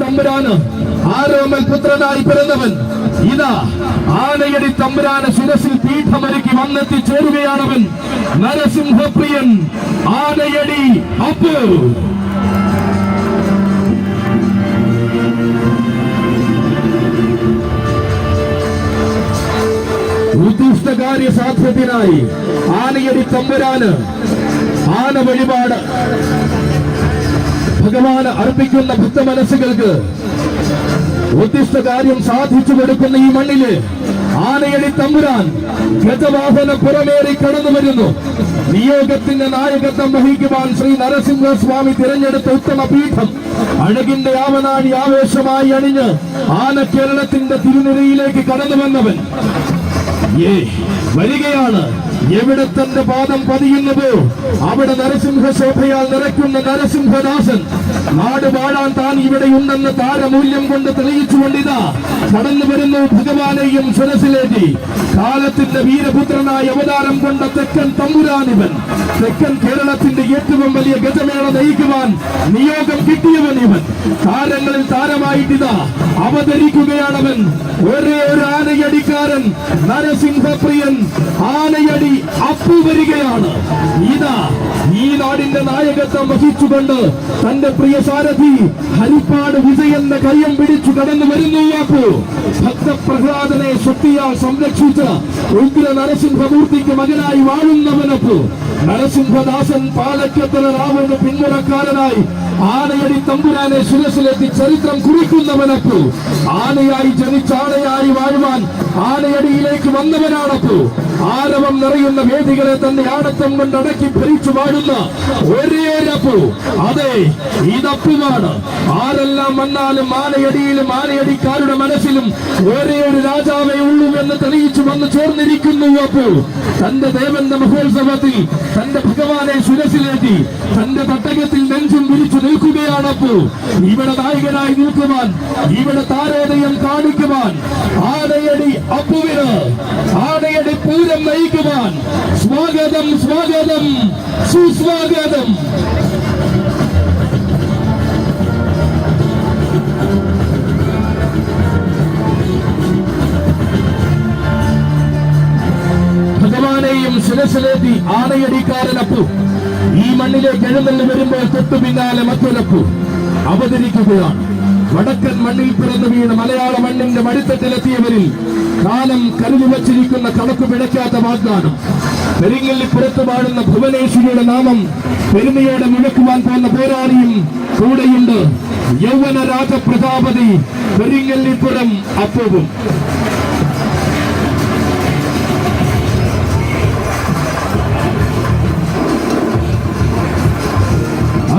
തമ്പുരാന് ആരോമൽ പുത്രനായി പിറന്നവൻ. ഇതാ ആനയടി തമ്പുരാന് ശിരസിൽ പീഠമരുക്കി വന്നെത്തി ചേരുകയാണവൻ. നരസിംഹപ്രിയൻ ആനയടി അപ്പു. ഉദ്ദിഷ്ടകാര്യ സാധ്യത്തിനായി ആനയടി തമ്പുരാന് ആന വഴിപാട് ഭഗവാന് അർപ്പിക്കുന്ന ഭക്ത മനസ്സുകൾക്ക് ഉദ്ദിഷ്ട കാര്യം സാധിച്ചു കൊടുക്കുന്ന ഈ മണ്ണിൽ ആനയടി തമ്പുരാൻ ഗജവാഹന പുറമേറി കടന്നു വരുന്നു. നിയോഗത്തിന്റെ നായകത്വം വഹിക്കുവാൻ ശ്രീ നരസിംഹസ്വാമി തിരഞ്ഞെടുത്ത ഉത്തമ പീഠം അഴകിന്റെ ആവനാഴി ആവേശമായി അണിഞ്ഞ് ആന കേരളത്തിന്റെ തിരുനിരയിലേക്ക് കടന്നു വന്നവൻ. വരികയാണ്. എവിടെ തന്റെ പാദം പതിയുന്നതോ? അവിടെ നരസിംഹ ശോഭയാൽ നിറയ്ക്കുന്ന നരസിംഹദാസൻ. നാട് വാഴാൻ താൻ ഇവിടെ ഉണ്ടെന്ന് താരമൂല്യം കൊണ്ട് തെളിയിച്ചുകൊണ്ടിതാ. കടന്നു വരുന്നു ഭഗവാനെയും സുരസിലേറ്റി കാലത്തിന്റെ വീരപുത്രനായ അവതാരം കൊണ്ട തെക്കൻ തമ്പുരാനിവൻ. തെക്കൻ കേരളത്തിന്റെ ഏറ്റവും വലിയ ഗജമേള നയിക്കുവാൻ നിയോഗം കിട്ടിയവൻ ഇവൻ. താരങ്ങളിൽ താരമായിട്ടിതാ. അവതരിക്കുകയാണവൻ. ഒരേ ഒരു ആനയടിക്കാരൻ നരസിംഹപ്രിയൻ. അപ്പു വരികയാണ്. ഇതാ ഈ നാടിന്റെ നായകത്വം വഹിച്ചുകൊണ്ട് തന്റെ പ്രിയ സാരഥി ഹരിപ്പാട് വിജയന്റെ കയ്യം പിടിച്ചു കടന്നു വരുന്നു അപ്പു ഭക്തപ്രഹ്ലാദനെ ശക്തിയാൽ സംരക്ഷിച്ച ഉഗ്ര നരസിംഹമൂർത്തിക്ക് മകനായി വാഴുന്നവനപ്പു നരസിംഹദാസൻ പാലക്കത്തിന് രാവണ പിന്മുറക്കാരനായി ആനയടി തമ്പുരാനെ ശിരസിലെത്തി ചരിത്രം കുറിക്കുന്നവനപ്പു ആനയായി ജനിച്ച ആനയായി വാഴുവാൻ ആനയടിയിലേക്ക് വന്നവനാണപ്പോ ആരവം നിറയുന്ന വേദികളെ തന്നെ ആണത്തം കൊണ്ട് അടക്കി ഭരിച്ചു വാഴുന്ന ഒരേ ഒരപ്പു അതെ ഇതപ്പുമാണ്. ആരെല്ലാം വന്നാലും ആനയടിയിലും ആനയടിക്കാരുടെ മനസ്സിലും ഒരേ ഒരു രാജാവേ ഉള്ളൂ എന്ന് തെളിയിച്ചു വന്ന് ചേർന്നിരിക്കുന്നു അപ്പു. തന്റെ ദേവന്റെ മഹോത്സവത്തിൽ തന്റെ ഭഗവാനെ സുരസിലേറ്റി തന്റെ തട്ടകത്തിൽ നെഞ്ചും വിരിച്ചു നിൽക്കുകയാണപ്പു ഇവിടെ നായകനായി നിൽക്കുവാൻ ഇവിടെ താരോദയം കാണിക്കുവാൻ ആനയടി അപ്പുവിന് ആനയടി പൂരം നയിക്കുവാൻ സ്വാഗതം സ്വാഗതം സുസ്വാഗതം. ഭഗവാനെയും ശിരസിലേറ്റി ആനയടിക്കാരനപ്പു. ഈ മണ്ണിലേക്ക് എഴുന്നള്ളി വരുമ്പോൾ തൊട്ടു പിന്നാലെ മറ്റൊരപ്പു അവതരിക്കുകയാണ്. വടക്കൻ മണ്ണിൽ പിറന്നു വീണ് മലയാള മണ്ണിന്റെ മടിത്തട്ടിലെത്തിയവരിൽ കാലം കരുതി വച്ചിരിക്കുന്ന കണക്ക് പിഴയ്ക്കാത്ത വാഗ്ദാനം. പെരിങ്ങല്ലി പുറത്തു വാഴുന്ന ഭുവനേശ്വരിയുടെ നാമം പെരുമയോടെ മുഴക്കുവാൻ പോകുന്ന പോരാളിയും കൂടെയുണ്ട്. യൗവന രാജപ്രതാപതി പെരിങ്ങല്ലിപ്പുറം അപ്പവും.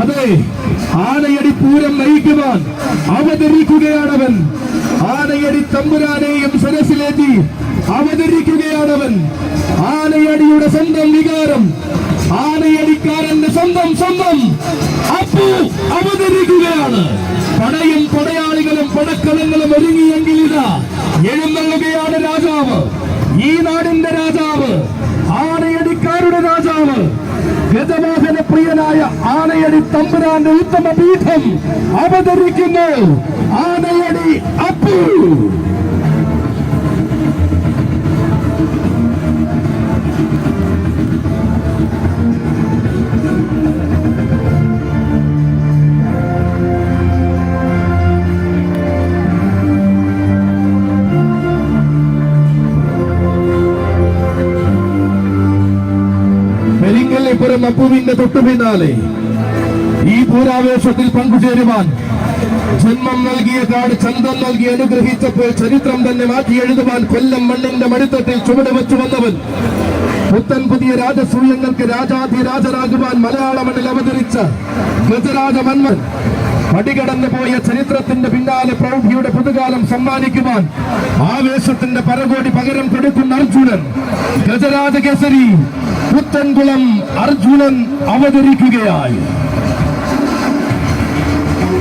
അതെ ആനയടി പൂരം നയിക്കുവാൻ അവതരിക്കുകയാണവൻ. ആനയടി തമ്പുരാനെയും സരസിലേറ്റി അവതരിക്കുകയാണവൻ. ആനയടിയുടെ സ്വന്തം വികാരം ആനയടിക്കാരന്റെ സ്വന്തം സ്വന്തം അപ്പു അവതരിക്കുകയാണ്. പടയും പടയാളികളും പടക്കളങ്ങളും ഒരുങ്ങിയെങ്കിൽ ഇതാ എഴുന്നള്ളുകയാണ് രാജാവ്. ഈ നാടിന്റെ രാജാവ് ആനയടിക്കാരുടെ രാജാവ് ഗജവാഹന പ്രിയനായ ആനയടി തമ്പുരാന്റെ ഉത്തമ പീഠം അവതരിക്കുന്നു. ആനയടി അപ്പു. പെരിങ്ങല്ലിപ്പുറം അപ്പുവിന്റെ തൊട്ടു പിന്നാലെ ഈ പൂരാവേശത്തിൽ പങ്കുചേരുവാൻ ജന്മം നൽകിയ കാട് ചന്തം നൽകി അനുഗ്രഹിച്ചപ്പോൾ ചരിത്രം തന്നെ മാറ്റി എഴുതുവാൻ കൊല്ലം മണ്ണിന്റെ മടിത്തട്ടിൽ ചുവട് വെച്ചു വന്നവൻ. പുത്തൻ പുതിയ രാജസൂയങ്ങൾക്ക് രാജാധിരാജനാകുവാൻ മലയാള മണ്ണിൽ അവതരിച്ച ഗജരാജ മന്മൻ. മടികടന്നു പോയ ചരിത്രത്തിന്റെ പിന്നാലെ പ്രൗഢിയുടെ പുതുകാലം സമ്മാനിക്കുവാൻ ആവേശത്തിന്റെ പരകോടി പകരം കൊടുക്കുന്ന അർജുനൻ. ഗജരാജ കേസരി പുത്തൻകുളം അർജുനൻ അവതരിക്കുകയായി.